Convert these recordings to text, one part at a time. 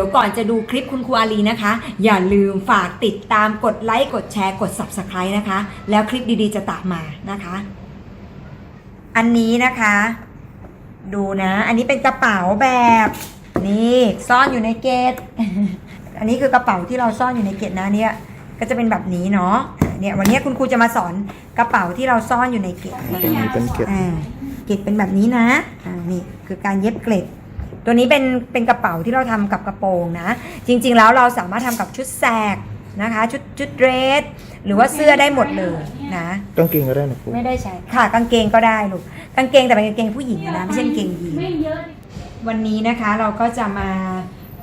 ดี๋ยวก่อนจะดูคลิปคุณครูอาลีนะคะ อย่าลืมฝากติดตามกดไลค์กดแชร์กด subscribe นะคะ แล้วคลิปดีๆจะตามมานะคะ อันนี้นะคะ ดูนะ อันนี้เป็นกระเป๋าแบบ นี่ซ่อนอยู่ในเกตอันนี้คือกระเป๋าที่เราซ่อนอยู่ในเกตนะเนี่ยก็จะเป็นแบบนี้เนาะอะเนี่ยวันนี้คุณครูจะมาสอนกระเป๋าที่เราซ่อนอยู่ในเกตนะอันนี้เป็นเก็บอ่าเกล็ดเป็นแบบนี้นะอ่านี่คือการเย็บเกล็ด ตัวนี้เป็นเป็นกระเป๋าที่เราทำกับกระโปรงนะ จริง ๆ แล้วเราสามารถทำกับชุดแสกนะคะชุดชุดเดรสหรือว่าเสื้อได้หมดเลยนะ กางเกงก็ได้นะครูไม่ได้ใช้ค่ะกางเกงก็ได้ลูกกางเกงแต่เป็นกางเกงผู้หญิงนะไม่ใช่กางเกงยีนไม่เยอะวันนี้นะคะเราก็จะมา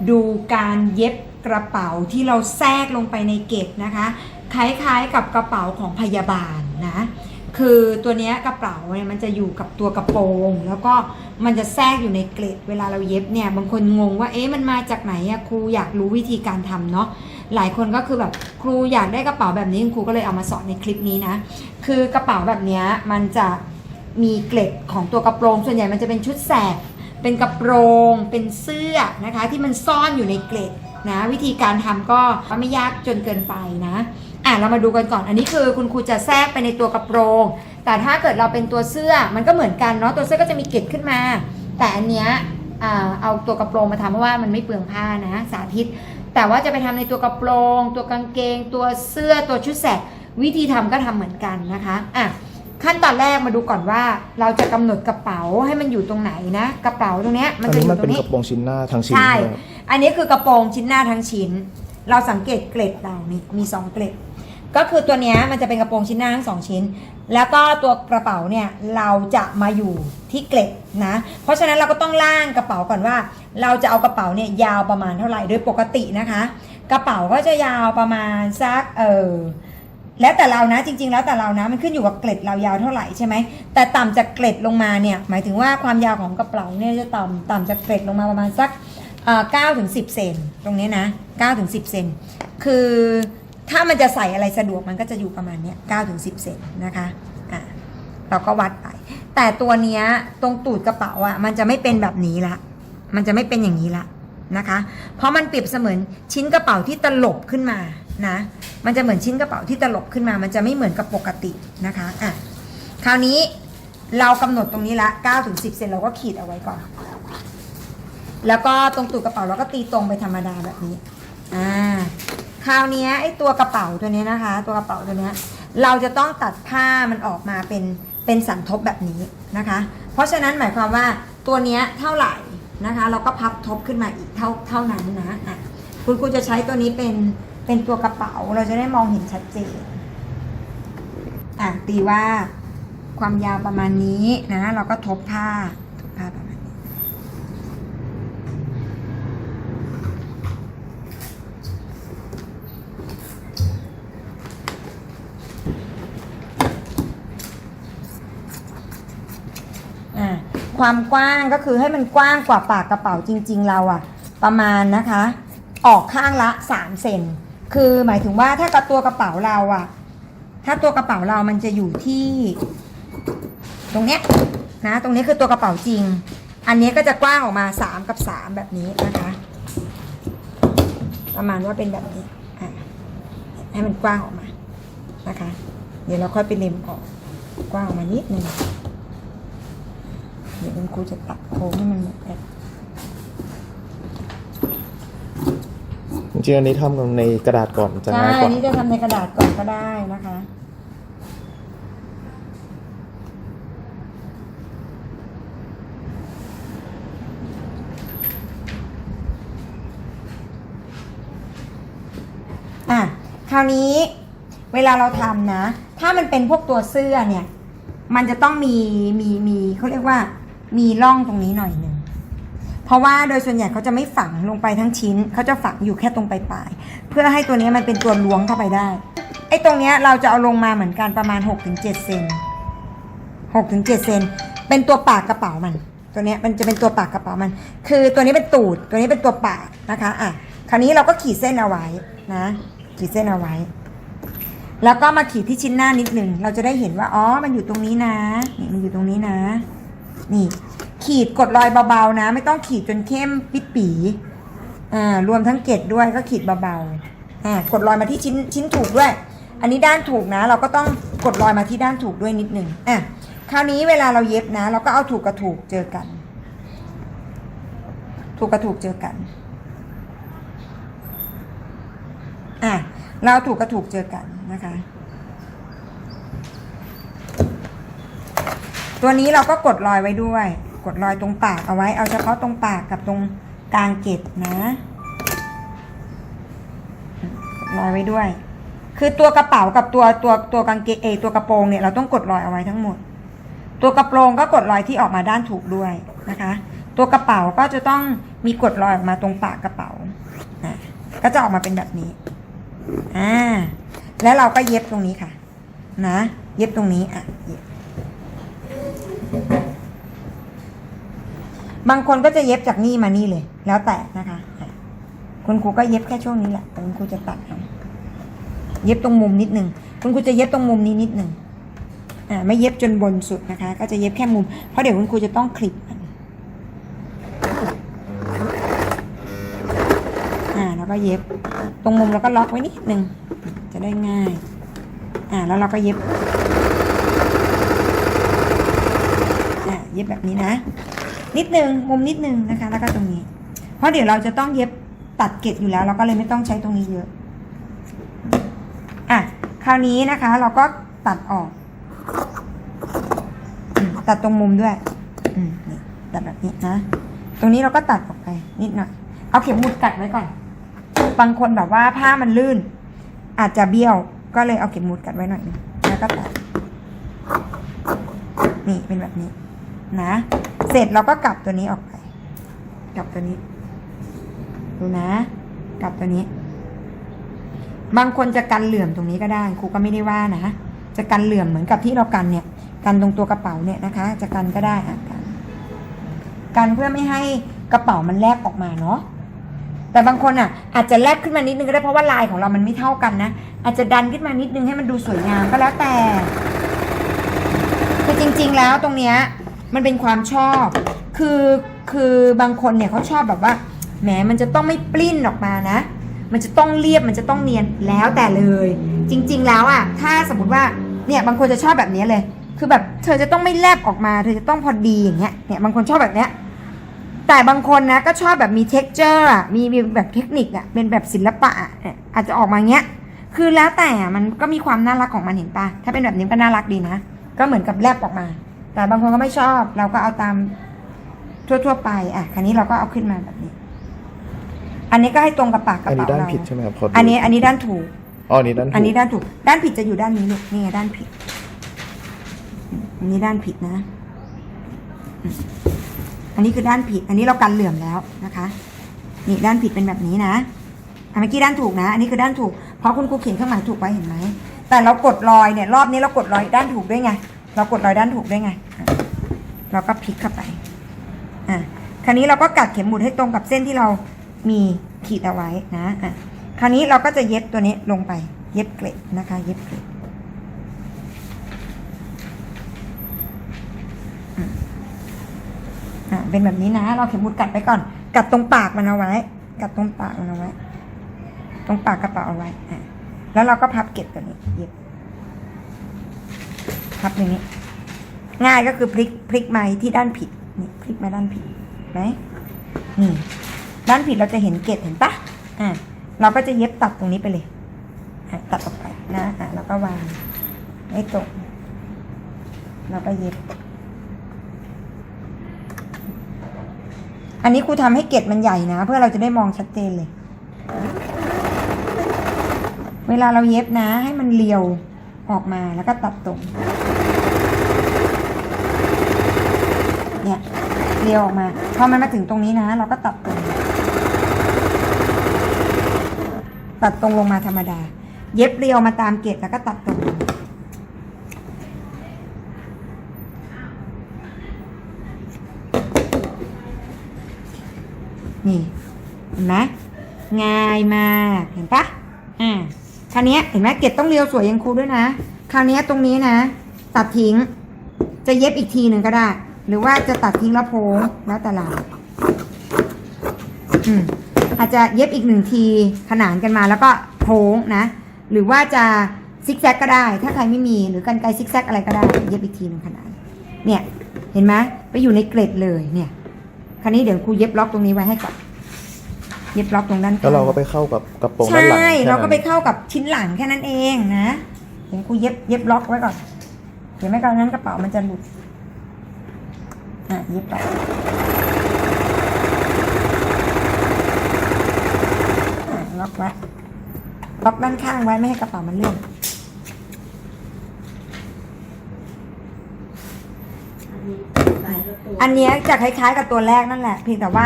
ดูการเย็บกระเป๋าที่เราแทรกลงไปในเกล็ดนะคะ คล้ายๆกับกระเป๋าของพยาบาลนะ คือตัวเนี้ยกระเป๋าเนี่ยมันจะอยู่กับตัวกระโปรง แล้วก็มันจะแทรกอยู่ในเกล็ดเวลาเราเย็บเนี่ยบางคนงงว่าเอ๊ะมันมาจากไหนอะครูอยากรู้วิธีการทำเนาะหลายคนก็คือแบบครูอยากได้กระเป๋าแบบนี้ครูก็เลยเอามาสอนในคลิปนี้นะ คือกระเป๋าแบบเนี้ยมันจะมีเกล็ดของตัวกระโปรง ส่วนใหญ่มันจะเป็นชุดแสกเป็นกระโปรง เป็นเสื้อนะคะ ที่มันซ่อนอยู่ในเกล็ดนะ วิธีการทำก็ไม่ยากจนเกินไปนะ เรามาดูกันก่อน อันนี้คือคุณครูจะแทรกไปในตัวกระโปรง แต่ถ้าเกิดเราเป็นตัวเสื้อมันก็เหมือนกันเนาะ ตัวเสื้อก็จะมีเกล็ดขึ้นมา แต่อันเนี้ยอ่าเอาตัวกระโปรงมาทำเพราะว่ามันไม่เปลืองผ้านะ สาธิต แต่ว่าจะไปทำในตัวกระโปรง ตัวกางเกง ตัวเสื้อ ตัวชุดแสก วิธีทำก็ทำเหมือนกันนะคะ อะ ขั้นตอนแรกมาดูก่อนว่า เราจะกำหนดกระเป๋าให้มันอยู่ตรงไหนนะ กระเป๋าตรงเนี้ยมันอันจะอนี้มัยู่นตรเป็นงนี้กระโปรงชิ้นหน้าทั้งชิ้น ใช่เลยอันนี้คือกระโปรงชิ้นหน้าทั้งชิ้น เราสังเกตเกล็ดเรานี่มีสองเกล็ด ก็คือตัวเนี้ยมันจะเป็นกระโปรงชิ้นหน้าทั้งสองชิ้น แล้วก็ตัวกระเป๋าเนี่ยเราจะมาอยู่ที่เกล็ดนะ เพราะฉะนั้นเราก็ต้องล่างกระเป๋าก่อนว่า เราจะเอากระเป๋าเนี่ยยาวประมาณเท่าไหร่โดยปกตินะคะ กระเป๋าก็จะยาวประมาณสักเออแล้วแต่เรานะจริง ๆ แล้วแต่เรานะมันขึ้นอยู่กับเกล็ดเรายาวเท่าไหร่ใช่ไหมแต่ต่ำจากเกล็ดลงมาเนี่ยหมายถึงว่าความยาวของกระเป๋าเนี่ยจะต่ำต่ำจากเกล็ดลงมาประมาณสักเก้าถึงสิบเซนตรงนี้นะเก้าถึงสิบเซนคือ ถ้ามันจะใส่อะไรสะดวกมันก็จะอยู่ประมาณเนี้ยเก้าถึงสิบเซนนะคะอะเราก็วัดไป แต่ตัวเนี้ยตรงตูดกระเป๋าอะมันจะไม่เป็นแบบนี้ละ มันจะไม่เป็นอย่างนี้ละนะคะ เพราะมันเปรียบเสมือนชิ้นกระเป๋าที่ตลบขึ้นมานะ มันจะเหมือนชิ้นกระเป๋าที่ตลบขึ้นมา มันจะไม่เหมือนกับปกตินะคะอะคราวนี้เรากำหนดตรงนี้ละ9ถึง10เซนเราก็ขีดเอาไว้ก่อน แล้วก็ตรงตูดกระเป๋าเราก็ตีตรงไปธรรมดาแบบนี้ อ่า คราวนี้ไอ้ตัวกระเป๋าตัวนี้นะคะ ตัวกระเป๋าตัวนี้เราจะต้องตัดผ้ามันออกมาเป็นเป็นสันทบแบบนี้นะคะ เพราะฉะนั้นหมายความว่าตัวนี้เท่าไหร่นะคะ เราก็พับทบขึ้นมาอีกเท่าเท่านั้นนะอะคุณครูจะใช้ตัวนี้เป็นเป็นตัวกระเป๋าเราจะได้มองเห็นชัดเจนอะตีว่าความยาวประมาณนี้นะ เราก็ทบผ้าทบผ้ามาณนี้ อ่า ความกว้างก็คือให้มันกว้างกว่าปากกระเป๋าจริง ๆ เราอะประมาณนะคะ ออกข้างละ3เซนคือหมายถึงว่าถ้ากระตัวกระเป๋าเราอะถ้าตัวกระเป๋าเรามันจะอยู่ที่ ตรงเนี้ยนะ ตรงนี้คือตัวกระเป๋าจริง อันนี้ก็จะกว้างออกมา 3 กับ 3 แบบนี้นะคะ ประมาณว่าเป็นแบบนี้อะให้มันกว้างออกมานะคะ เดี๋ยวเราค่อยไปเล็มออกกว้างออกมานิดนึง ดี๋ยวคุณครูจะตัดโค้งให้มันเหมือนกันจริงๆอันนี้ทำกันในกระดาษก่อนจะใช่ง่ายกอัว่านนี้จะทำในกระดาษก่อนก็ได้นะคะ อะ คราวนี้เวลาเราทำนะ ถ้ามันเป็นพวกตัวเสื้อเนี่ย มันจะต้องมีมีมีเขาเรียกว่า มีร่องตรงนี้หน่อยหนึ่ง เพราะว่าโดยส่วนใหญ่เขาจะไม่ฝังลงไปทั้งชิ้น เขาจะฝังอยู่แค่ตรงปลายๆ เพื่อให้ตัวนี้มันเป็นตัวล้วงเข้าไปได้ ไอ้ตรงเนี้ยเราจะเอาลงมาเหมือนกันประมาณ 6-7เซน6-7เซน เป็นตัวปากกระเป๋ามัน ตัวเนี้ยมันจะเป็นตัวปากกระเป๋ามัน คือตัวนี้เป็นตูด ตัวนี้เป็นตัวปากนะคะ อะ คราวนี้เราก็ขีดเส้นเอาไว้นะ ขีดเส้นเอาไว้ แล้วก็มาขีดที่ชิ้นหน้านิดหนึ่ง เราจะได้เห็นว่า อ๋อ มันอยู่ตรงนี้นะ นี่มันอยู่ตรงนี้นะ นี่ ขีดกดรอยเบาๆนะ ไม่ต้องขีดจนเข้มปิดปีออ่ารวมทั้งเกล็ดด้วยก็ขีดเบาๆอ่ากดรอยมาที่ชิ้นชิ้นถูกด้วย อันนี้ด้านถูกนะ เราก็ต้องกดรอยมาที่ด้านถูกด้วยนิดนึงอะคราวนี้เวลาเราเย็บนะ เราก็เอาถูกกับถูกเจอกัน ถูกกับถูกเจอกันอะเราถูกกับถูกเจอกันนะคะ ตัวนี้เราก็กดรอยไว้ด้วย กดรอยตรงปากเอาไว้ เอาเฉพาะตรงปากกับตรงกลางเกล็ดนะกดรอยไว้ด้วย คือตัวกระเป๋ากับตัวตัวตัวกางเกงเอตัวกระโปรงเนี่ยเราต้องกดรอยเอาไว้ทั้งหมด ตัวกระโปรงก็กดรอยที่ออกมาด้านถูกด้วยนะคะ ตัวกระเป๋าก็จะต้องมีกดรอยออกมาตรงปากกระเป๋าอะก็จะออกมาเป็นแบบนี้อ่าแล้วเราก็เย็บตรงนี้ค่ะ นะ เย็บตรงนี้อะเย็บ บางคนก็จะเย็บจากนี่มานี่เลย แล้วแต่นะคะ คุณครูก็เย็บแค่ช่วงนี้แหละแต่คุณครูจะตัดเอาเย็บตรงมุมนิดนึงคุณครูจะเย็บตรงมุมนี้นิดนึงอ่าไม่เย็บจนบนสุดนะคะ ก็จะเย็บแค่มุม เพราะเดี๋ยวคุณครูจะต้องคลิปมันอ่าแล้วก็เย็บตรงมุมแล้วก็ล็อกไว้นิดนึงจะได้ง่าย อ่าแล้วเราก็เย็บอ่า เย็บแบบนี้นะ นิดนึงมุมนิดนึงนะคะ แล้วก็ตรงนี้ เพราะเดี๋ยวเราจะต้องเย็บตัดเกล็ดอยู่แล้ว เราก็เลยไม่ต้องใช้ตรงนี้เยอะอะคราวนี้นะคะ เราก็ตัดออกตัดตรงมุมด้วยนี่ตัดแบบนี้นะ ตรงนี้เราก็ตัดออกไป นิดหน่อย เอาเข็มหมุดกัดไว้ก่อน บางคนแบบว่าผ้ามันลื่น อาจจะเบี้ยว ก็เลยเอาเข็มหมุดกัดไว้หน่อยนึงแล้วก็ตัด นี่เป็นแบบนี้ นะ เสร็จเราก็กลับตัวนี้ออกไป กลับตัวนี้ ดูนะ กลับตัวนี้ บางคนจะกันเหลื่อมตรงนี้ก็ได้ ครูก็ไม่ได้ว่านะ จะกันเหลื่อมเหมือนกับที่เรากันเนี่ย กันตรงตัวกระเป๋าเนี่ยนะคะ จะกันก็ได้อะกันกันเพื่อไม่ให้กระเป๋ามันแลบออกมาเนาะแต่บางคนอะอาจจะแลบขึ้นมานิดนึงก็ได้เพราะว่าลายของเรามันไม่เท่ากันนะ อาจจะดันขึ้นมานิดนึงให้มันดูสวยงามก็แล้วแต่คือจริง ๆ แล้วตรงเนี้ย มันเป็นความชอบ คือคือบางคนเนี่ยเขาชอบแบบว่าแหมมันจะต้องไม่ปลิ้นออกมานะ มันจะต้องเรียบมันจะต้องเนียนแล้วแต่เลย จริง ๆ แล้วอะถ้าสมมติว่าเนี่ยบางคนจะชอบแบบนี้เลย คือแบบเธอจะต้องไม่แลบออกมา เธอจะต้องพอดีอย่างเงี้ยเนี่ยบางคนชอบแบบเนี้ยแต่บางคนนะก็ชอบแบบมี t e x t อร์อะมีมีแบบเทคนิคอะเป็นแบบศิลปะอะเนี่ยอาจจะออกมาเงี้ย คือแล้วแต่อะมันก็มีความน่ารักของมันเห็นปะถ้าเป็นแบบนี้ก็น่ารักดีนะ ก็เหมือนกับแลบออกมา แต่บางคนก็ไม่ชอบ เราก็เอาตามทั่วๆไป อะคราวนี้เราก็เอาขึ้นมาแบบนี้ อันนี้ก็ให้ตรงกับปากกระอันนี้เป๋าด้านเราผิดใช่ไหมครับขอดูอันนี้ อันนี้ด้านถูก อ๋ออันนี้ด้านถูกอันนี้ด้านถูก ด้านผิดจะอยู่ด้านนี้ลูกนี่ไงด้านผิด อันนี้ด้านผิดนะอืมอันนี้คือด้านผิด อันนี้เรากันเหลื่อมแล้วนะคะ นี่ด้านผิดเป็นแบบนี้นะอันเมื่อกี้ด้านถูกนะ อันนี้คือด้านถูก เพราะคุณครูเขียนเครื่องหมายถูกไว้เห็นไหม แต่เรากดรอยเนี่ย รอบนี้เรากดรอยด้านถูกด้วยไง เรากดรอยด้านถูกได้ไง เราก็พลิกเข้าไป อะ คราวนี้เราก็กัดเข็มหมุดให้ตรงกับเส้นที่เรามีขีดเอาไว้นะ อะ คราวนี้เราก็จะเย็บตัวนี้ลงไป เย็บเกล็ดนะคะ เย็บเกล็ดอะเป็นแบบนี้นะ เราเข็มหมุดกัดไปก่อน กัดตรงปากมันเอาไว้ กัดตรงปากมันเอาไว้ ตรงปากกระเป๋าเอาไว้ อะ แล้วเราก็พับเก็บตัวนี้ เย็บ พับอย่างนี้ ง่ายก็คือพลิกพลิกไม้ที่ด้านผิดนี่พลิกมาด้านผิดไหมนี่ ด้านผิดเราจะเห็นเกล็ดเห็นปะอะเราก็จะเย็บตัดตรงนี้ไปเลยตัดออกไปนะอะแล้วก็วางให้ตรงแล้วก็เย็บ อันนี้ครูทำให้เกล็ดมันใหญ่นะ เพื่อเราจะได้มองชัดเจนเลย เวลาเราเย็บนะ ให้มันเรียวออกมาแล้วก็ตัดตรง เนี่ย เรียวออกมา พอมันมาถึงตรงนี้นะ เราก็ตัดตรง ตัดตรงลงมาธรรมดา เย็บเรียวมาตามเกล็ดแล้วก็ตัดตรงนี่เห็นไหมง่ายมากเห็นปะอ่าคราวนี้เห็นไหมเกล็ดต้องเรียวสวยอยังครูด้วยนะ คราวนี้ตรงนี้นะ ตัดทิ้ง จะเย็บอีกทีหนึ่งก็ได้ หรือว่าจะตัดทิ้งแล้วโพงแล้วแต่เราอืมอาจจะเย็บอีกหนึ่งทีขนานกันมาแล้วก็โค้งนะ หรือว่าจะซิกแซกก็ได้ ถ้าใครไม่มีหรือกันไกรซิกแซกอะไรก็ได้ เย็บอีกทีหนึ่งขนาน เนี่ย เห็นไหมไปอยู่ในเกล็ดเลยเนี่ยคราวนี้เดี๋ยวครูเย็บล็อกตรงนี้ไว้ให้ก่อนเย็บล็อกตรงด้านข้งแล้วเราก็ไปเข้ากับกระโปรงใชด้านหลัง่แค่นั้นเราก็ไปเข้ากับชิ้นหลังแค่นั้นเองนะเดี๋ยวครูเย็บเย็บล็อกไว้ก่อนเดี๋ยวไม่ก่อนนั้นกระเป๋ามันจะหลุด อะเย็บต่ออะล็อกไว้ล็อกด้านข้างไว้ไม่ให้กระเป๋ามันเลื่อนอันเนี้ยจะคล้ายๆกับตัวแรกนั่นแหละ เพียงแต่ว่า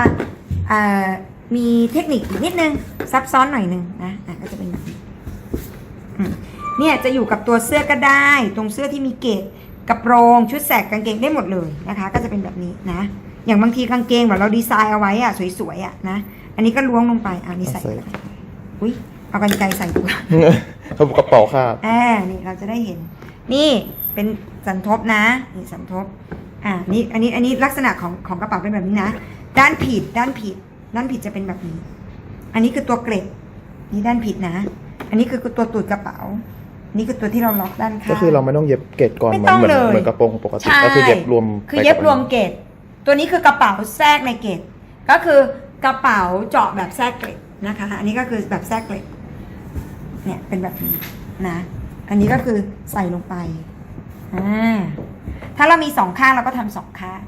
เอ่อมีเทคนิคอีกนิดนึง ซับซ้อนหน่อยนึงนะอะก็จะเป็นแบบนี้อืมเนี่ยจะอยู่กับตัวเสื้อก็ได้ ตรงเสื้อที่มีเกจ กระโปรงชุดแสกกางเกงได้หมดเลยนะคะ ก็จะเป็นแบบนี้นะ อย่างบางทีกางเกงแบบเราดีไซน์เอาไว้อะสวยๆอะนะ อันนี้ก็ล้วงลงไปอ่านี่ใส่ไปอุ้ยเอากันไกรใส่ตัวเขากระเป๋าคาดอ่านี่เราจะได้เห็น นี่เป็นสันทบนะนี่สันทบอ่านี่อันนี้อันนี้ลักษณะของของกระเป๋าเป็นแบบนี้นะ ด้านผิดด้านผิด ด้านผิดจะเป็นแบบนี้ อันนี้คือตัวเกล็ดนี่ด้านผิดนะ อันนี้คือตัวตูดกระเป๋า นี่คือตัวที่เราล็อกด้านข้าง ก็คือเราไม่ต้องเย็บเกตก่อนไม่เหมือนต้องเหมือนเลยเหมือนกระโปรงปกติใช่ก็คือเย็บรวมคือไปกับเย็บรวมเกล็ดตัวนี้คือกระเป๋าแทรกในเกล็ดก็คือกระเป๋าเจาะแบบแทรกเกล็ดนะคะ อันนี้ก็คือแบบแทรกเกล็ดเนี่ยเป็นแบบนี้นะ อันนี้ก็คือใส่ลงไปอ่าถ้าเรามีสองข้างเราก็ทำสองข้าง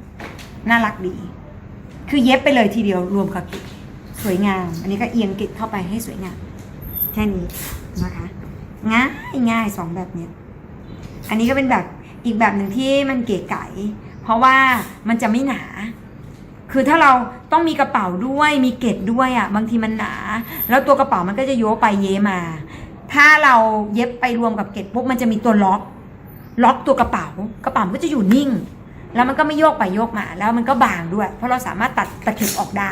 น่ารักดี คือเย็บไปเลยทีเดียวรวมกับเกล็ดสวยงาม อันนี้ก็เอียงเกล็ดเข้าไปให้สวยงาม แค่นี้นะคะ ง่ายง่ายสองแบบเนี้ยอันนี้ก็เป็นแบบอีกแบบหนึ่งที่มันเก๋ไก๋เพราะว่ามันจะไม่หนา คือถ้าเราต้องมีกระเป๋าด้วย มีเกล็ดด้วยอะ บางทีมันหนา แล้วตัวกระเป๋ามันก็จะโยไปเยมา ถ้าเราเย็บไปรวมกับเกล็ดปุ๊บมันจะมีตัวล็อก ล็อกตัวกระเป๋า กระเป๋ามันก็จะอยู่นิ่ง แล้วมันก็ไม่โยกไปโยกมา แล้วมันก็บางด้วย เพราะเราสามารถตัดตะเข็บออกได้